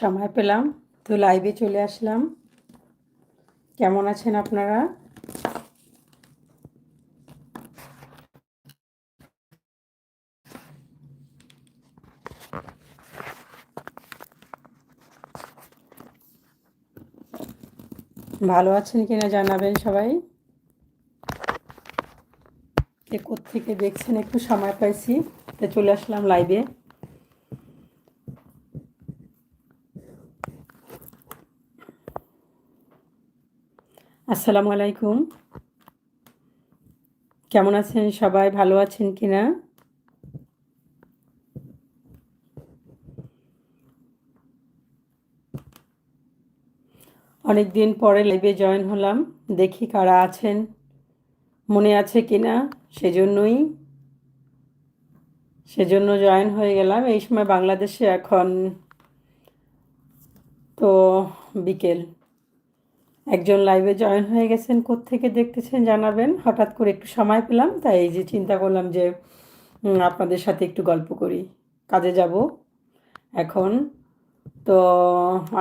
সময় পেলাম, তো লাইভে চলে আসলাম। কেমন আছেন আপনারা? ভালো আছেন কিনা জানাবেন সবাই? কে থেকে দেখছেন? একটু সময় পাইছি, তো চলে আসলাম লাইভে আসসালামু আলাইকুম। কেমন আছেন সবাই? ভালো আছেন কি না অনেক দিন পরে লাইভে জয়েন হলাম। দেখি কারা আছেন, মনে আছে কি না সেজন্যই, সেজন্য জয়েন হয়ে গেলাম। এই সময় বাংলাদেশে এখন তো বিকেল। একজন লাইভে জয়েন হয়ে গেছেন থেকে দেখতেছেন জানাবেন। হঠাৎ করে একটু সময় পেলাম, তাই এই যে চিন্তা করলাম যে আপনাদের সাথে একটু গল্প করি। কাজে যাব এখন। তো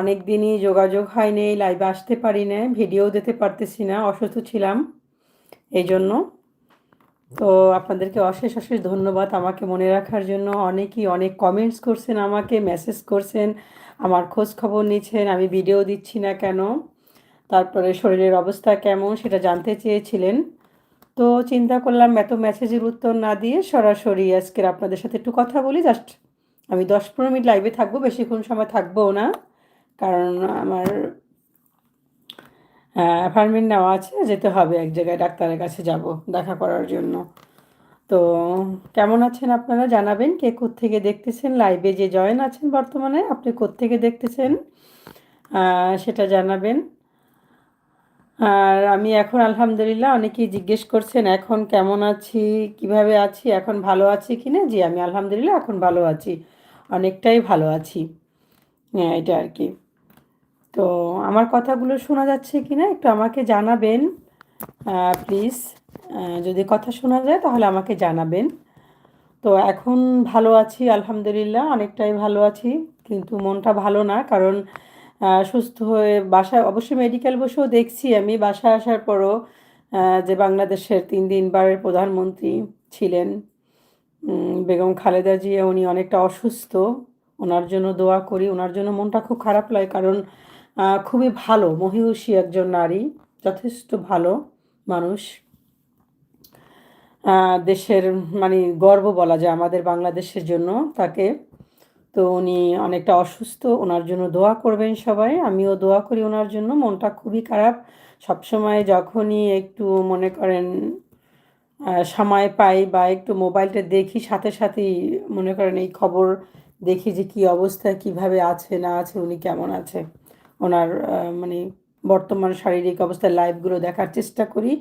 অনেক দিনই যোগাযোগ হয়নি লাইভে আসতে পারি না ভিডিও দিতে পারতেছি না, অসুস্থ ছিলাম এই জন্য। তো আপনাদেরকে অশেষ অশেষ ধন্যবাদ আমাকে মনে রাখার জন্য। অনেকেই অনেক কমেন্টস করছেন আমাকে মেসেজ করছেন, আমার খোঁজ খবর নিচ্ছেন, আমি ভিডিও দিচ্ছি না কেন? তারপরে শরীরের অবস্থা কেমন সেটা জানতে চেয়েছিলেন। তো চিন্তা করলাম এত মেসেজের উত্তর না দিয়ে সরাসরি আজকের আপনাদের সাথে একটু কথা বলি। জাস্ট আমি দশ পনেরো মিনিট লাইভে থাকব, বেশিক্ষণ সময় থাকব না। কারণ আমার অ্যাপার্টমেন্ট নেওয়া আছে, যেতে হবে। এক জায়গায় ডাক্তারের কাছে যাব দেখা করার জন্য। তো কেমন আছেন আপনারা? জানাবেন কে থেকে দেখতেছেন? লাইভে যে জয়েন আছেন বর্তমানে, আপনি থেকে দেখতেছেন? সেটা জানাবেন। আর আমি এখন, আলহামদুলিল্লাহ, অনেকেই জিজ্ঞেস করছেন, এখন কেমন আছি? কীভাবে আছি? এখন ভালো আছি কি না? জি, আমি আলহামদুলিল্লাহ এখন ভালো আছি, অনেকটাই ভালো আছি। হ্যাঁ এটা আর কি। তো আমার কথাগুলো শোনা যাচ্ছে কি না? একটু আমাকে জানাবেন প্লিজ যদি কথা শোনা যায়, তাহলে আমাকে জানাবেন। তো এখন ভালো আছি, আলহামদুলিল্লাহ, অনেকটাই ভালো আছি, কিন্তু মনটা ভালো না, কারণ সুস্থ হয়ে বাসায়, অবশ্যই মেডিকেল বসেও দেখছি আমি। বাসায় আসার পরও যে বাংলাদেশের তিন দিনবারের প্রধানমন্ত্রী ছিলেন বেগম খালেদা জিয়া, উনি অনেকটা অসুস্থ। ওনার জন্য দোয়া করি। ওনার জন্য মনটা খুব খারাপ লাগে কারণ খুবই ভালো মহিষী একজন নারী, যথেষ্ট ভালো মানুষ। দেশের মানে গর্ব বলা যায় আমাদের বাংলাদেশের জন্য তাকে। তো উনি অনেকটা অসুস্থ, ওনার জন্য দোয়া করবেন সবাই। আমিও দোয়া করি ওনার জন্য, মনটা খুবই খারাপ। সবসময় যখনই একটু মনে করেন সময় পাই বা একটু মোবাইলটা দেখি, সাথে সাথেই মনে করেন এই খবর দেখি যে কী অবস্থা, কীভাবে আছে, না আছে, উনি কেমন আছে। ওনার মানে বর্তমান শারীরিক অবস্থায় লাইভগুলো দেখার চেষ্টা করি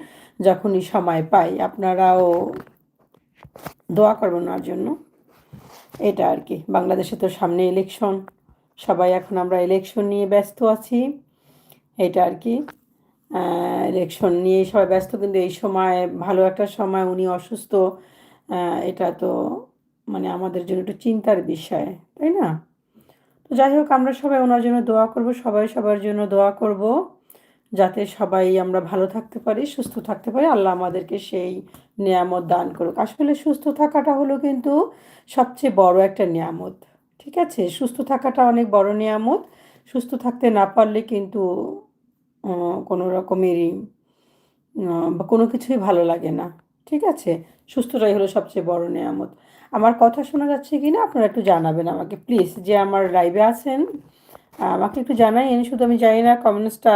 যখনই সময় পাই। আপনারাও দোয়া করবেন ওনার জন্য। এটা আর কি। বাংলাদেশে তো সামনে ইলেকশন সবাই এখন আমরা ইলেকশন নিয়ে ব্যস্ত আছি। এটা আর কি। ইলেকশন নিয়ে সবাই ব্যস্ত, কিন্তু এই সময় ভালো একটা সময়, উনি অসুস্থ। এটা তো মানে আমাদের জন্য একটু চিন্তার বিষয়, তাই না? তো যাই হোক, আমরা সবাই ওনার জন্য দোয়া করব, সবাই সবার জন্য দোয়া করব। যাতে সবাই আমরা ভালো থাকতে পারি, সুস্থ থাকতে পারি। আল্লাহ আমাদেরকে সেই নিয়ামত দান করুক। আসলে সুস্থ থাকাটা হলো কিন্তু সবচেয়ে বড় একটা নিয়ামত, ঠিক আছে? সুস্থ থাকাটা অনেক বড় নিয়ামত। সুস্থ থাকতে না পারলে কিন্তু কোনো রকমেরই কোনো কিছুই ভালো লাগে না, ঠিক আছে? সুস্থটাই হলো সবচেয়ে বড় নিয়ামত। আমার কথা শোনা যাচ্ছে কি না আপনারা একটু জানাবেন আমাকে, প্লিজ। যে আমার লাইভে আছেন, আমাকে একটু জানাই শুধু আমি জানি না কমেন্টসটা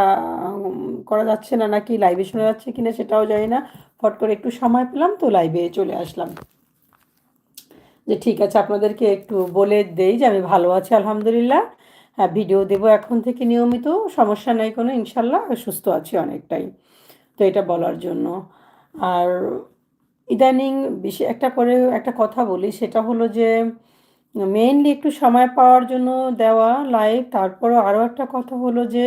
করা যাচ্ছে না, নাকি লাইভে শোনা যাচ্ছে কিনা সেটাও জানি না। ফট করে একটু সময় পেলাম তো লাইভে চলে আসলাম। যে ঠিক আছে, আপনাদেরকে একটু বলে দেই যে আমি ভালো আছি, আলহামদুলিল্লাহ। হ্যাঁ ভিডিও দেব এখন থেকে নিয়মিত, সমস্যা নেই কোনো, ইনশাল্লাহ সুস্থ আছি অনেকটাই। তো এটা বলার জন্য। আর ইদানিং বেশি একটা করে একটা কথা বলি, সেটা হলো যে মেইনলি একটু সময় পাওয়ার জন্য দেওয়া লাইভ তারপরও আরও একটা কথা হলো যে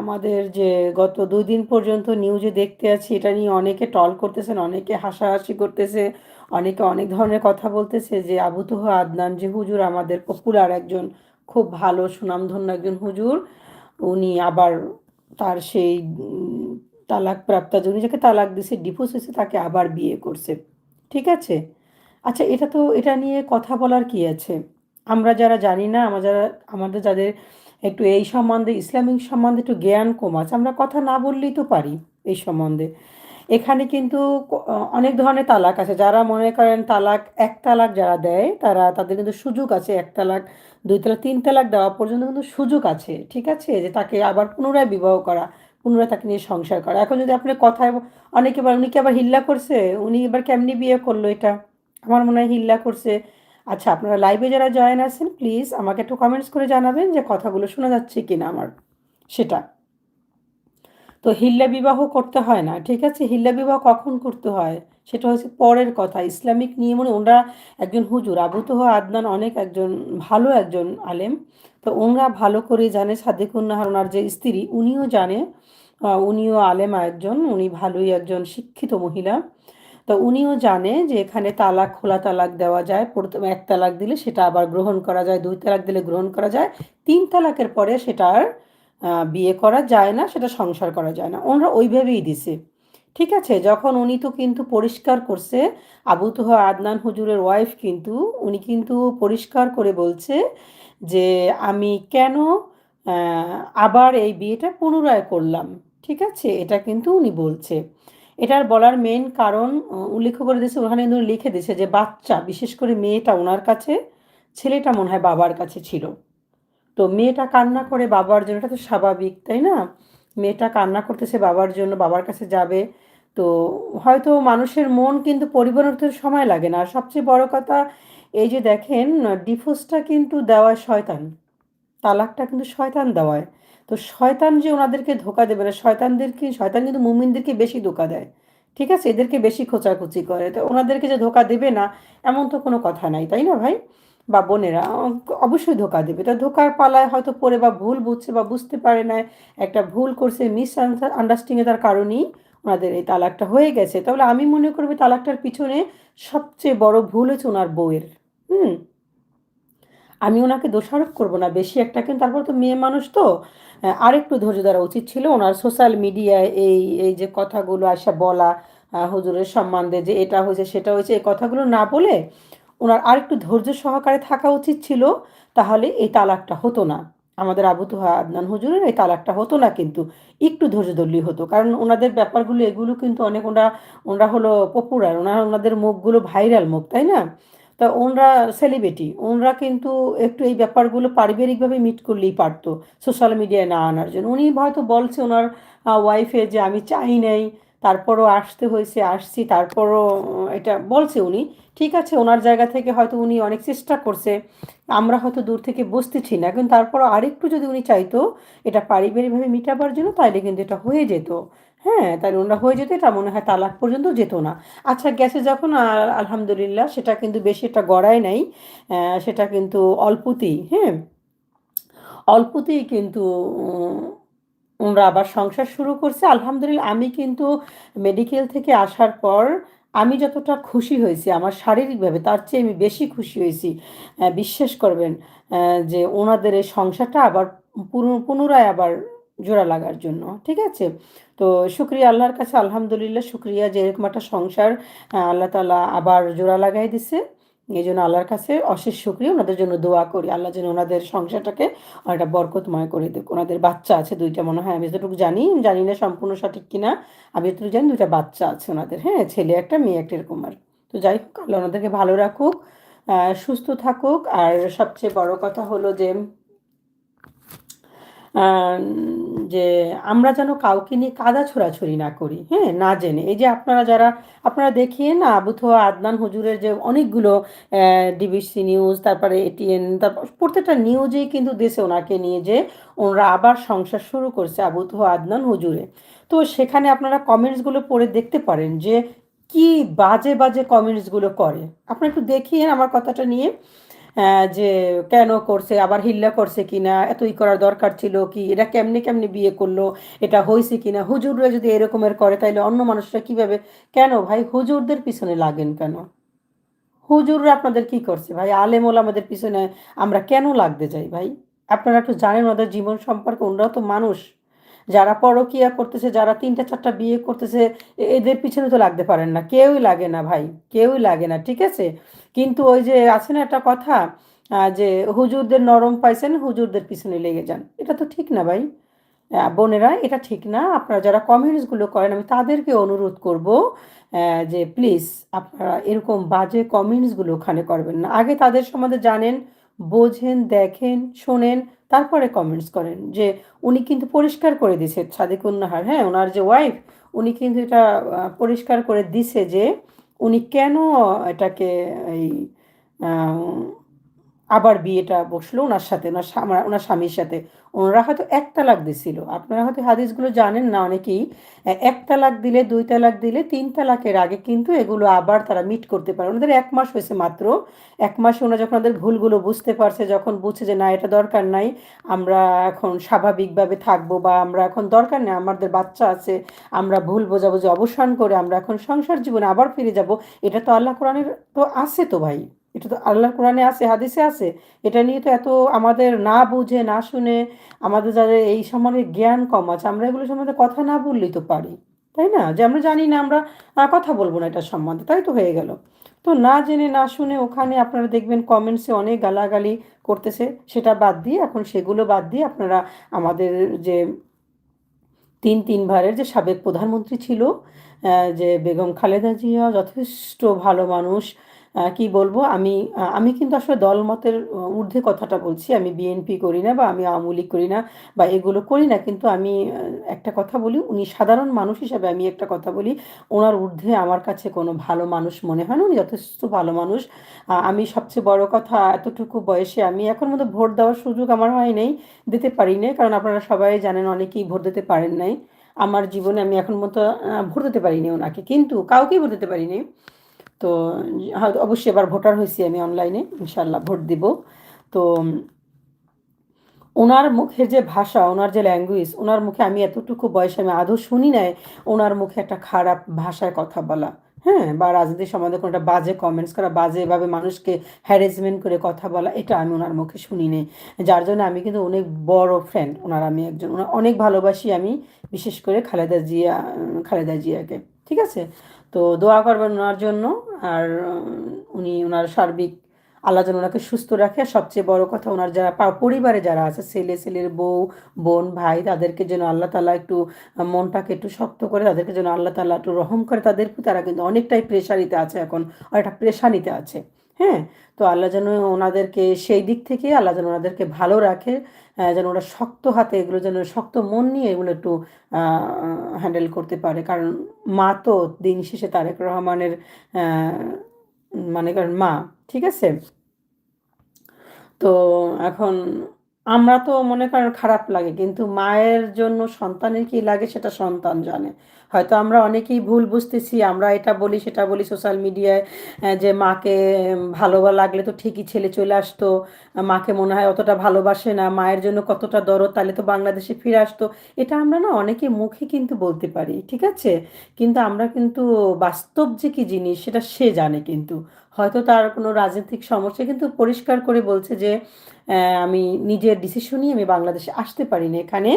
আমাদের যে গত দুই দিন পর্যন্ত নিউজে দেখতে আছি, এটা নিয়ে অনেকে টল করতেছেন, অনেকে হাসাহাসি করতেছে, অনেকে অনেক ধরনের কথা বলতেছে যে, আবু তোহ আদনান যে হুজুর আমাদের পপুলার একজন, খুব ভালো, সুনামধন্য একজন হুজুর। উনি আবার তার সেই তালাক প্রাপ্তা উনি যাকে তালাক দিছে ডিভোর্স হয়েছে, তাকে আবার বিয়ে করছে। ঠিক আছে? আচ্ছা এটা তো, এটা নিয়ে কথা বলার কি আছে? আমরা যারা জানি না, আমরা যারা, আমাদের যাদের একটু এই সম্বন্ধে, ইসলামিক সম্বন্ধে একটু জ্ঞান কম আছে। আমরা কথা না বললেই তো পারি এই সম্বন্ধে। এখানে কিন্তু অনেক ধরনের তালাক আছে। যারা মনে করেন তালাক, এক তালাক যারা দেয়, তারা, তাদের কিন্তু সুযোগ আছে। এক তালাক, দুই তালাক, তিন তালাক দেওয়া পর্যন্ত কিন্তু সুযোগ আছে। ঠিক আছে? যে তাকে আবার পুনরায় বিবাহ করা, পুনরায় তাকে নিয়ে সংসার করা। এখন যদি আপনি কথায় অনেকে এবার উনি কি আবার হিল্লা করছে? উনি এবার কেমনি বিয়ে করল এটা? আমার মনে হয় হিল্লা করছে। আচ্ছা আপনারা লাইভে যারা জয়েন আছেন প্লিজ আমাকে একটু কমেন্টস করে জানাবেন যে কথাগুলো শোনা যাচ্ছে কি না আমার, সেটা। তো হিল্লা বিবাহ করতে হয় না, ঠিক আছে? হিল্লা বিবাহ কখন করতে হয়? সেটা হচ্ছে পরের কথা, ইসলামিক নিয়মে ওনারা একজন হুজুর, আবু তোহ আদনান অনেক একজন, ভালো একজন আলেম। তো ওনারা ভালো করে জানে সাদিকুন্নাহার ওনার যে স্ত্রী, উনিও জানে উনিও আলেমা একজন, উনি ভালোই একজন শিক্ষিত মহিলা। তো উনিও জানে যে এখানে তালাক, খোলা তালাক দেওয়া যায়, প্রথমে এক তালাক দিলে সেটা আবার গ্রহণ করা যায়, দুই তালাক দিলে গ্রহণ করা যায়, তিন তালাকের পরে সেটা আর বিয়ে করা যায় না, সেটা সংসার করা যায় না। ওনারা ওইভাবেই দিছে। ঠিক আছে, যখন উনি তো কিন্তু পরিষ্কার করছে, আবু তোহ আদনান হুজুরের ওয়াইফ কিন্তু, উনি কিন্তু পরিষ্কার করে বলছে যে আমি কেন আবার এই বিয়েটা পুনরায় করলাম। ঠিক আছে, এটা কিন্তু উনি বলছে। এটার বলার মেন কারণ উল্লেখ করে দিয়েছে, ওখানে কিন্তু লিখে দিয়েছে যে বাচ্চা, বিশেষ করে মেয়েটা ওনার কাছে, ছেলেটা মনে হয় বাবার কাছে ছিল। তো মেয়েটা কান্না করে বাবার জন্য, এটা তো স্বাভাবিক, তাই না? মেয়েটা কান্না করতেছে বাবার জন্য, বাবার কাছে যাবে। তো হয়তো মানুষের মন কিন্তু পরিবর্তনের সময় লাগে না। আর সবচেয়ে বড় কথা, এই যে দেখেন, ডিভোর্সটা কিন্তু দেওয়ায় শয়তান। তালাকটা কিন্তু শয়তান দেওয়ায়। তো শয়তান যে ওনাদেরকে ধোকা দেবে না শয়তানদেরকে, শয়তান কিন্তু মুমিনদেরকে বেশি ধোকা দেয়। ঠিক আছে? এদেরকে বেশি খোঁচাখুচি করে। তো ওনাদেরকে যে ধোকা দেবে না, এমন তো কোনো কথা নাই, তাই না ভাই? বা বোনেরা, অবশ্যই ধোকা দেবে। তা ধোকার পালায় হয়তো পরে বা ভুল বুঝছে বা বুঝতে পারে না, একটা ভুল করছে মিস আন্ডারস্ট্যান্ডিংয়ে তার কারণেই ওনাদের এই তালাকটা হয়ে গেছে। তাহলে আমি মনে করব তালাকটার পিছনে সবচেয়ে বড় ভুল হচ্ছে ওনার বউয়ের। হুম? আমি ওনাকে দোষারোপ করব না, বেশি একটা কিন্তু তারপর তো মেয়ে মানুষ তো আরেকটু ধৈর্য ধরা উচিত ছিল। ওনার সোশ্যাল মিডিয়ায় এই এই যে কথাগুলো আসা বলা হুজুরের সম্বন্ধে যে এটা হয়েছে, সেটা হয়েছে, এই কথাগুলো না বলে ওনার আরেকটু ধৈর্য সহকারে থাকা উচিত ছিল, তাহলে এই তালাকটা হতো না। আমাদের আবু তোহা আদনান হুজুরের এই তালাকটা হতো না, কিন্তু একটু ধৈর্য ধরলি হতো। কারণ ওনাদের ব্যাপারগুলো, এগুলো কিন্তু অনেক ওনারা ওনারা হলো পপুলার ওনারা, ওনাদের মুখগুলো ভাইরাল মুখ, তাই না? তা ওনরা সেলিব্রিটি ওনরা কিন্তু একটু এই ব্যাপারগুলো পারিবারিকভাবে মিট করলেই পারতো সোশ্যাল মিডিয়ায় না আনার জন্য। উনি হয়তো বলছে ওনার ওয়াইফে যে আমি চাই নাই, তারপরও আসতে হয়েছে, আসছি, তারপরও এটা বলছে উনি। ঠিক আছে, ওনার জায়গা থেকে হয়তো উনি অনেক চেষ্টা করছে, আমরা হয়তো দূর থেকে বসতেছি না, কিন্তু তারপরও আরেকটু যদি উনি চাইতো, এটা পারিবারিকভাবে মিটাবার জন্য, তাইলে কিন্তু এটা হয়ে যেত। হ্যাঁ তাহলে ওনারা হয়ে যেত, এটা মনে হয় তালাক পর্যন্ত যেত না। আচ্ছা গেছে যখন আলহামদুলিল্লাহ সেটা কিন্তু বেশি একটা গড়ায় নাই সেটা কিন্তু অল্পতেই হ্যাঁ। অল্পতেই কিন্তু ওনারা আবার সংসার শুরু করছে। আলহামদুলিল্লাহ, আমি কিন্তু মেডিকেল থেকে আসার পর আমি যতটা খুশি হয়েছি, আমার শারীরিকভাবে, তার চেয়ে আমি বেশি খুশি হয়েছি। বিশ্বাস করবেন যে ওনাদের এই সংসারটা আবার পুনরায় আবার জোড়া লাগার জন্য, ঠিক আছে? তো শুক্রিয়া, আল্লাহর কাছে আলহামদুলিল্লাহ শুক্রিয়া। যে এরকম একটা সংসার আল্লাহ তালা আবার জোড়া লাগাই দিছে। এই জন্য আল্লাহর কাছে অশেষ শুক্রিয়া। ওনাদের জন্য দোয়া করি। আল্লাহ যেন ওনাদের সংসারটাকে অনেকটা বরকতময় করে দেখ ওনাদের বাচ্চা আছে, দুইটা মনে হয়, আমি যতটুকু জানি জানি না সম্পূর্ণ সঠিক কিনা। আমি যতটুকু জানি, দুইটা বাচ্চা আছে ওনাদের হ্যাঁ ছেলে একটা, মেয়ে একটা, এরকম আর। তো যাই হোক, আল্লাহ ওনাদেরকে ভালো রাখুক সুস্থ থাকুক। আর সবচেয়ে বড় কথা হলো যে যে আমরা যেন কাউকে নিয়ে কাদা ছোড়াছড়ি না করি হ্যাঁ না জেনে। এই যে আপনারা যারা, আপনারা দেখিয়ে না আবুথ আদনান হুজুরের যে অনেকগুলো ডিবিসি নিউজ, তারপরে এটিএন, তারপর প্রত্যেকটা নিউজেই কিন্তু দেশে ওনাকে নিয়ে যে ওনারা আবার সংসার শুরু করছে আবুথ আদনান হুজুরে। তো সেখানে আপনারা কমেন্টসগুলো পড়ে দেখতে পারেন যে কি বাজে বাজে কমেন্টসগুলো করে। আপনারা একটু দেখিয়ে আমার কথাটা নিয়ে যে কেন করছে, আবার হিল্লা করছে কিনা এতই করার দরকার ছিল কি, এটা কেমনি কেমনি বিয়ে করল, এটা হয়েছে কিনা, হুজুররা যদি এরকমের করে, তাইলে অন্য মানুষরা কীভাবে, কেন ভাই, হুজুরদের পিছনে লাগেন কেন? হুজুররা আপনাদের কি করছে ভাই? আলেম আমাদের পিছনে আমরা কেন লাগতে যাই ভাই? আপনারা একটু জানেন ওদের জীবন সম্পর্কে, ওনারাও তো মানুষ। যারা পরকিয়া করতেছে, যারা তিনটা, চারটা বিয়ে করতেছে এদের পিছনে তো লাগতে পারেন না। কেউই লাগে না ভাই, কেউই লাগে না, ঠিক আছে? কিন্তু ওই যে আছে না একটা কথা যে হুজুরদের নরম পাইছেন, হুজুরদের পিছনে লেগে যান। এটা তো ঠিক না ভাই। বোনেরা, এটা ঠিক না। আপনারা যারা কমেন্টসগুলো করেন, আমি তাদেরকে অনুরোধ করব যে প্লিজ আপনারা এরকম বাজে কমেন্টসগুলো ওখানে করবেন না। আগে তাদের সম্বন্ধে জানেন বোঝেন, দেখেন, শোনেন, তারপরে কমেন্টস করেন যে উনি কিন্তু পরিষ্কার করে দিছে সাদিকুন্নাহার। হ্যাঁ ওনার যে ওয়াইফ উনি কিন্তু এটা পরিষ্কার করে দিছে যে উনি কেন এটাকে এই আবার বিয়েটা বসল ওনার সাথে, ওনার ওনার স্বামীর সাথে। ওনারা হয়তো এক তালাক দিছিল। আপনারা হয়তো হাদিসগুলো জানেন না অনেকেই। এক তালাক দিলে দুই তালাক দিলে তিন তালাকের আগে কিন্তু এগুলো আবার তারা মিট করতে পারে। ওনাদের এক মাস হয়েছে মাত্র। এক মাসে ওনারা যখন ওদের ভুলগুলো বুঝতে পারছে, যখন বুঝছে যে না, এটা দরকার নাই, আমরা এখন স্বাভাবিকভাবে থাকব বা আমরা এখন দরকার নেই, আমাদের বাচ্চা আছে, আমরা ভুল বোঝাবুঝি অবসান করে আমরা এখন সংসার জীবনে আবার ফিরে যাব, এটা তো আল্লাহ কোরআনের তো আছে তো ভাই। এটা তো আল্লাহর কোরআনে আছে, হাদিসে আছে। এটা নিয়ে তো এত আমাদের না বুঝে, না শুনে আমাদের যাদের এই সম্বন্ধে জ্ঞান কম আছে, আমরা এগুলো সম্বন্ধে কথা না বললেই তো পারি, তাই না? যে আমরা জানি না, আমরা কথা বলব না এটার সম্বন্ধে, তাই তো হয়ে গেল। তো না জেনে, না শুনে ওখানে আপনারা দেখবেন কমেন্টসে অনেক গালাগালি করতেছে, সেটা বাদ দিয়ে এখন সেগুলো বাদ দিয়ে আপনারা আমাদের যে তিন তিনবারের যে সাবেক প্রধানমন্ত্রী ছিল যে বেগম খালেদা জিয়া যথেষ্ট ভালো মানুষ কি বলব? আমি আমি কিন্তু আসলে দলমতের ঊর্ধ্বে কথাটা বলছি। আমি বিএনপি করি না বা আমি আওয়ামী লীগ করি না বা এগুলো করি না। কিন্তু আমি একটা কথা বলি, উনি সাধারণ মানুষ হিসাবে আমি একটা কথা বলি, ওনার ঊর্ধ্বে আমার কাছে কোনো ভালো মানুষ মনে হয় না। উনি যথেষ্ট ভালো মানুষ। আমি সবচেয়ে বড় কথা, এতটুকু বয়সে আমি এখন মতো ভোট দেওয়ার সুযোগ আমার হয় নাই, দিতে পারি নাই। কারণ আপনারা সবাই জানেন, অনেকেই ভোট দিতে পারেন নাই। আমার জীবনে আমি এখন মতো ভোট দিতে পারিনি ওনাকে। কিন্তু কাউকেই ভোট দিতে পারিনি। তো, হয়তো অবশ্যই এবার ভোটার হয়েছি আমি অনলাইনে ইনশাল্লাহ ভোট দিব। তো, ওনার মুখের যে ভাষা, ওনার যে ল্যাঙ্গুয়েজ ওনার মুখে আমি এতটুকু বয়সে আমি আদৌ শুনি নাই, ওনার মুখে একটা খারাপ ভাষায় কথা বলা। হ্যাঁ? বা রাজনীতি সম্বন্ধে কোনো একটা বাজে কমেন্টস করা বাজেভাবে মানুষকে হ্যারেসমেন্ট করে কথা বলা, এটা আমি ওনার মুখে শুনি নেই। যার জন্য আমি কিন্তু অনেক বড় ফ্রেন্ড ওনার আমি একজন, ওনার অনেক ভালোবাসি আমি, বিশেষ করে খালেদা জিয়া, খালেদা জিয়াকে। ঠিক আছে? তো দোয়া করবেন ওনার জন্য আর উনি ওনার সার্বিক আল্লাহ যেন ওনাকে সুস্থ রাখে। সবচেয়ে বড় কথা ওনার যারা পরিবারে যারা আছে, ছেলে, ছেলের বউ, বোন, ভাই, তাদেরকে যেন আল্লাহ তালা একটু মনটাকে একটু শক্ত করে, তাদেরকে যেন আল্লাহ তালা একটু রহম করে, তাদের তারা কিন্তু অনেকটাই প্রেশারিতে আছে এখন, অনেকটা প্রেশানিতে আছে। হ্যাঁ? তো আল্লাহ যেন ওনাদেরকে সেই দিক থেকে আল্লাহ যেন ওনাদেরকে ভালো রাখে যেন ওরা শক্ত হাতে এগুলো যেন শক্ত মন নিয়ে এগুলো একটু হ্যান্ডেল করতে পারে। কারণ মা তো দিন শেষে তারেক রহমানের মানে কারণ মা, ঠিক আছে? তো এখন আমরা তো মনে করেন খারাপ লাগে, কিন্তু মায়ের জন্য সন্তানের কি লাগে সেটা সন্তান জানে। হয়তো আমরা অনেকেই ভুল বুঝতেছি, আমরা এটা বলি, সেটা বলি সোশ্যাল মিডিয়ায় যে মাকে ভালো লাগলে তো ঠিকই ছেলে চলে আসতো মাকে মনে হয় অতটা ভালোবাসে না, মায়ের জন্য কতটা দরদ, তাহলে তো বাংলাদেশে ফিরে আসতো। এটা আমরা না অনেকে মুখে কিন্তু বলতে পারি, ঠিক আছে? কিন্তু আমরা কিন্তু বাস্তব যে কি জিনিস সেটা সে জানে কিন্তু। হয়তো তার কোনো রাজনৈতিক সমস্যা, কিন্তু পরিষ্কার করে বলছে যে আমি নিজের ডিসিশনই আমি বাংলাদেশে আসতে পারি না এখানে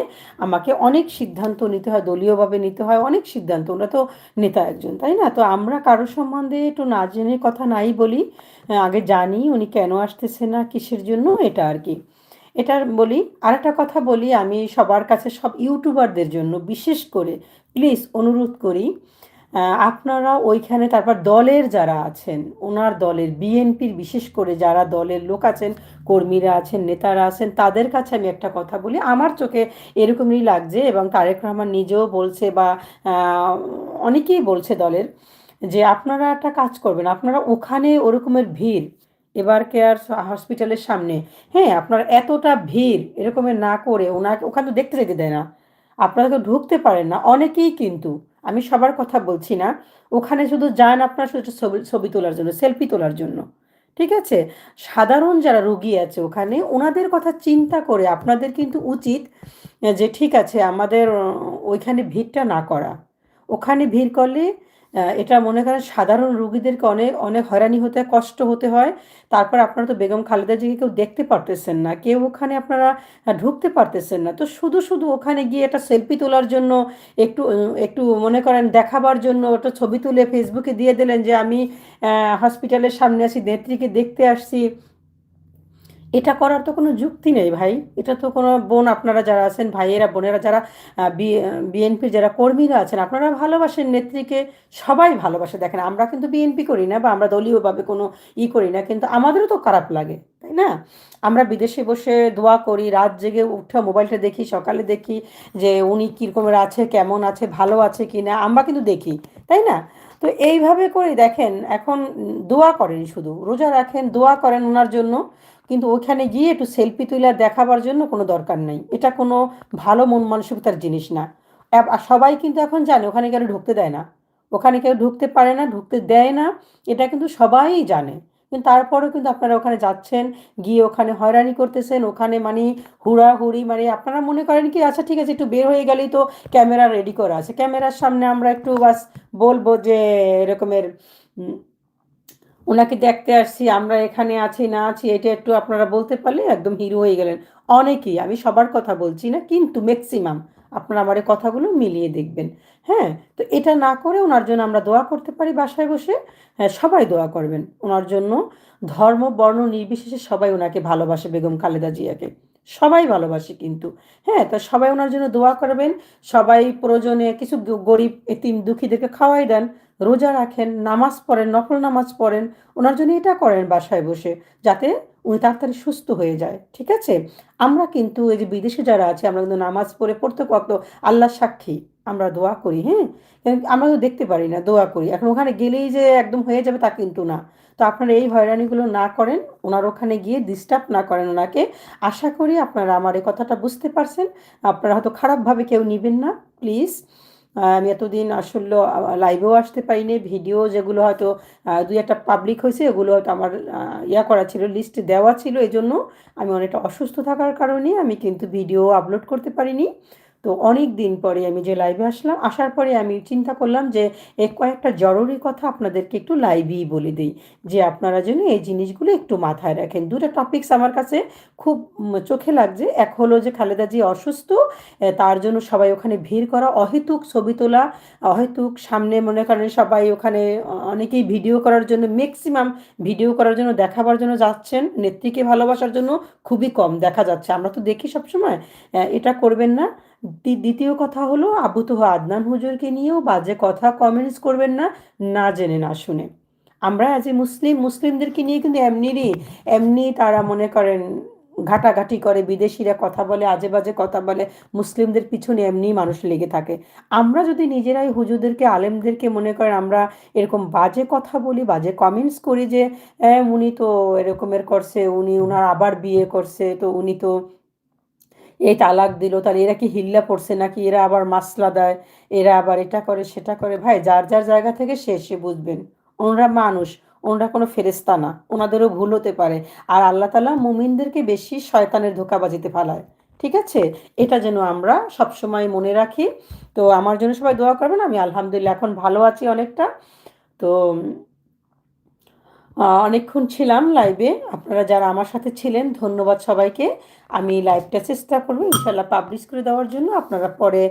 আমাকে অনেক সিদ্ধান্ত নিতে হয়, দলীয়ভাবে নিতে হয়, অনেক সিদ্ধান্ত। ওরা তো নেতা একজন, তাই না? তো আমরা কারোর সম্বন্ধে একটু না জেনে কথা নাই বলি। আগে জানি উনি কেন আসতেছে না, কিসের জন্য, এটা আর কি। এটার বলি, আরেকটা কথা বলি, আমি সবার কাছে সব ইউটিউবারদের জন্য বিশেষ করে প্লিজ অনুরোধ করি আপনারা ওইখানে তারপর দলের যারা আছেন, ওনার দলের বিএনপির বিশেষ করে যারা দলের লোক আছেন, কর্মীরা আছেন, নেতারা আছেন, তাদের কাছে আমি একটা কথা বলি। আমার চোখে এরকমই লাগছে এবং তারেক রহমান নিজেও বলছে বা অনেকেই বলছে দলের যে আপনারা একটা কাজ করবেন, আপনারা ওখানে ওরকমের ভিড়, এবার কেয়ার হসপিটালের সামনে হ্যাঁ আপনারা এতটা ভিড়, এরকমের না করে ওনাকে, ওখানে তো দেখতে যেতে দেয় না আপনারা তো ঢুকতে পারেন না, অনেকেই কিন্তু আমি সবার কথা বলছি না। ওখানে শুধু যান আপনার শুধু ছবি ছবি তোলার জন্য, সেলফি তোলার জন্য, ঠিক আছে? সাধারণ যারা রুগী আছে ওখানে, ওনাদের কথা চিন্তা করে আপনাদের কিন্তু উচিত যে, ঠিক আছে, আমাদের, ওইখানে ভিড়টা না করা। ওখানে ভিড় করলে এটা মনে করেন সাধারণ রুগীদেরকে অনেক অনেক হয়রানি হতে, কষ্ট হতে হয়। তারপর আপনারা তো বেগম খালেদা জিকে কেউ দেখতে পারতেছেন না, কেউ ওখানে আপনারা ঢুকতে পারতেছেন না। তো শুধু শুধু ওখানে গিয়ে একটা সেলফি তোলার জন্য, একটু একটু মনে করেন দেখাবার জন্য ওটা ছবি তুলে ফেসবুকে দিয়ে দিলেন যে, আমি হসপিটালের সামনে আছি, নেত্রীকে দেখতে আসছি। এটা করার তো কোনো যুক্তি নেই ভাই। এটা তো কোনো বোন আপনারা যারা আছেন, ভাইয়েরা, বোনেরা যারা বিএনপির যারা কর্মীরা আছেন, আপনারা ভালোবাসেন নেত্রীকে, সবাই ভালোবাসে। দেখেন, আমরা কিন্তু বিএনপি করি না বা আমরা দলীয়ভাবে কোনো ই করি না, কিন্তু আমাদেরও তো খারাপ লাগে, তাই না? আমরা বিদেশে বসে দোয়া করি, রাত জেগে উঠে মোবাইলটা দেখি, সকালে দেখি যে উনি কীরকমের আছে, কেমন আছে, ভালো আছে কি না আমরা কিন্তু দেখি, তাই না? তো এইভাবে করে, দেখেন, এখন দোয়া করেন শুধু, রোজা রাখেন, দোয়া করেন ওনার জন্য। কিন্তু ওখানে গিয়ে একটু সেলফি তুলে দেখাবার জন্য কোনো দরকার নেই। এটা কোনো ভালো মন মানসিকতার জিনিস না। সবাই কিন্তু এখন জানে, ওখানে কেউ ঢুকতে দেয় না। ওখানে কেউ ঢুকতে পারে না, ঢুকতে দেয় না, এটা কিন্তু সবাই জানে। কিন্তু তারপরেও কিন্তু আপনারা ওখানে যাচ্ছেন, গিয়ে ওখানে হয়রানি করতেছেন, ওখানে মানে হুড়াহুড়ি মানে আপনারা মনে করেন কি আচ্ছা ঠিক আছে, একটু বের হয়ে গেলেই তো ক্যামেরা রেডি করা আছে। ক্যামেরার সামনে আমরা একটু বাস বলব যে এরকমের ওনাকে দেখতে আসছি, আমরা এখানে আছি, না আছি, এটা একটু আপনারা বলতে পারলে একদম হিরো হয়ে গেলেন। অনেকেই, আমি সবার কথা বলছি না, কিন্তু ম্যাক্সিমাম আপনারা আমার কথাগুলো মিলিয়ে দেখবেন। হ্যাঁ তো এটা না করে ওনার জন্য আমরা দোয়া করতে পারি বাসায় বসে। হ্যাঁ সবাই দোয়া করবেন। ওনার জন্য ধর্ম, বর্ণ নির্বিশেষে সবাই ওনাকে ভালোবাসে, বেগম খালেদা জিয়াকে। সবাই ভালোবাসে কিন্তু। হ্যাঁ তা সবাই ওনার জন্য দোয়া করবেন। সবাই প্রয়োজনে কিছু গরিব, এতিম, দুঃখীদেরকে খাওয়াই দেন। রোজা রাখেন, নামাজ পড়েন নকল নামাজ পড়েন, ওনার জন্য এটা করেন বাসায় বসে, যাতে উনি তাড়াতাড়ি সুস্থ হয়ে যায়, ঠিক আছে? আমরা কিন্তু এই যে বিদেশে যারা আছে, আমরা কিন্তু নামাজ পড়ে পড়তে কত আল্লাহ সাক্ষী, আমরা দোয়া করি হ্যাঁ? আমরা তো দেখতে পারি না, দোয়া করি। এখন ওখানে গেলেই যে একদম হয়ে যাবে তা কিন্তু না। তো আপনারা এই হয়রানিগুলো না করেন, ওনার ওখানে গিয়ে ডিস্টার্ব না করেন ওনাকে। আশা করি আপনারা আমার এই কথাটা বুঝতে পারছেন। আপনারা হয়তো খারাপভাবে কেউ নেবেন না প্লিজ আমি এতদিন আসল লাইভেও আসতে পারিনি ভিডিও যেগুলো হয়তো দুই একটা পাবলিক হয়েছে, এগুলো হয়তো আমার ইয়া করা ছিল লিস্ট দেওয়া ছিল, এজন্য জন্য আমি অনেকটা অসুস্থ থাকার কারণে আমি কিন্তু ভিডিও আপলোড করতে পারিনি। তো অনেক দিন পরে আমি যে লাইভে আসলাম, আসার পরে আমি চিন্তা করলাম যে এক কয়েকটা জরুরি কথা আপনাদেরকে একটু লাইভেই বলে দিই, যে আপনারা যেন এই জিনিসগুলো একটু মাথায় রাখেন। দুটো টপিকস আমার কাছে খুব চোখে লাগছে। এক হলো যে খালেদা জি অসুস্থ তার জন্য সবাই ওখানে ভিড় করা অহেতুক ছবি তোলা, অহেতুক সামনে মনে করেন সবাই ওখানে অনেকেই ভিডিও করার জন্য ম্যাক্সিমাম ভিডিও করার জন্য, দেখাবার জন্য যাচ্ছেন। নেত্রীকে ভালোবাসার জন্য খুবই কম দেখা যাচ্ছে। আমরা তো দেখি সবসময় এটা করবেন না। দ্বিতীয় কথা হলো, আবু তো আদনান হুজুরকে নিয়েও বাজে কথা কমেন্টস করবেন না না জেনে, না শুনে। আমরা এ মুসলিম, মুসলিমদেরকে নিয়ে কিন্তু এমনিরই, এমনি তারা মনে করেন ঘাটাঘাটি করে, বিদেশিরা কথা বলে, আজে বাজে কথা বলে, মুসলিমদের পিছনে এমনি মানুষ লেগে থাকে। আমরা যদি নিজেরাই হুজুরদেরকে, আলেমদেরকে মনে করেন আমরা এরকম বাজে কথা বলি, বাজে কমেন্টস করি যে উনি তো এরকমের করছে, উনি, উনার আবার বিয়ে করছে, তো উনি তো এই তালাক দিল, তাহলে এরা কি হিল্লা পড়ছে নাকি? এরা আবার মাসলা দেয়, এরা আবার এটা করে, সেটা করে। ভাই, যার যার জায়গা থেকে সে সে বুঝবেন। ওনারা মানুষ, ওনারা কোনো ফেরেস্তা না, ওনাদেরও ভুল হতে পারে। আর আল্লাহ তালা মুমিনদেরকে বেশি শয়তানের ধোকাবাজিতে ফালায়। ঠিক আছে? এটা যেন আমরা সবসময় মনে রাখি। তো আমার জন্য সবাই দোয়া করবেন। আমি আলহামদুলিল্লাহ এখন ভালো আছি অনেকটা। তো অনেকক্ষণ ছিলাম লাইভে আপনারা যারা আমার সাথে ছিলেন, ধন্যবাদ সবাইকে। আমি লাইভটা চেষ্টা করব ইনশাল্লাহ পাবলিশ করে দেওয়ার জন্য। আপনারা পরে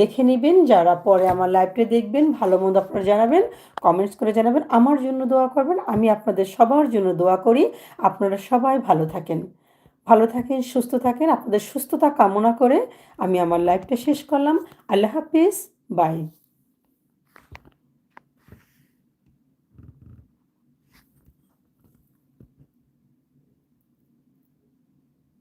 দেখে নেবেন, যারা পরে আমার লাইভটা দেখবেন, ভালো মন্দ আপনারা জানাবেন কমেন্টস করে জানাবেন, আমার জন্য দোয়া করবেন। আমি আপনাদের সবার জন্য দোয়া করি। আপনারা সবাই ভালো থাকেন। ভালো থাকেন, সুস্থ থাকেন, আপনাদের সুস্থতা কামনা করে আমি আমার লাইভটা শেষ করলাম। আল্লাহ হাফিজ বাই